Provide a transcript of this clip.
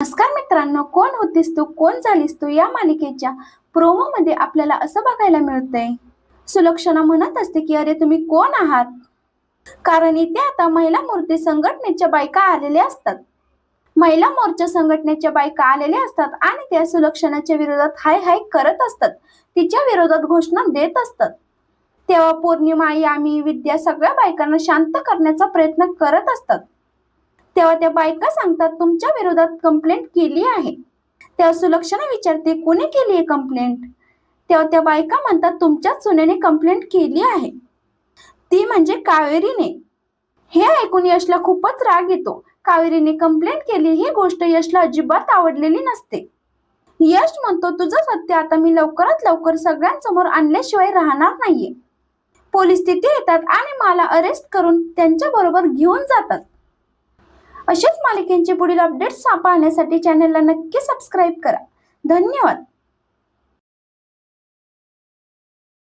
नमस्कार मित्रांनो कोण होतीस तू? कोण झालीस तू? या मालिकेच्या प्रोमो मध्ये आपल्याला असं बघायला मिळतंय. सुलक्षणा म्हणत असते की अरे तुम्ही कोण आहात? कारण इथे आता महिला मूर्ती संघटनेच्या बायका आलेल्या असतात. महिला मोर्चा संघटनेच्या बायका आलेल्या असतात आणि त्या सुलक्षणाच्या विरोधात हाय हाय करत असतात. तिच्या विरोधात घोषणा देत असतात. तेव्हा पौर्णिमा यामी विद्या सगळ्या बायकांना शांत करण्याचा प्रयत्न करत असतात. तेव्हा त्या बायका सांगतात तुमच्या विरोधात कंप्लेंट केली आहे. तेव्हा सुलक्षणा विचारते कोणी केली आहे कंप्लेंट तेव्हा त्या बायका म्हणतात तुमच्याच सुनेने कंप्लेंट केली आहे. ती म्हणजे कावेरीने. हे ऐकून यशला खूपच राग येतो. कावेरीने कंप्लेंट केली ही गोष्ट यशला अजिबात आवडलेली नसते. यश म्हणतो तुझं सत्य आता मी लवकरात लवकर सगळ्यांसमोर आणल्याशिवाय राहणार नाहीये. पोलीस तिथे येतात आणि मला अरेस्ट करून त्यांच्या बरोबर घेऊन जातात. अशाच मालिकेंचे पुढील अपडेट्स पाहण्यासाठी चॅनलला नक्की सबस्क्राईब करा. धन्यवाद.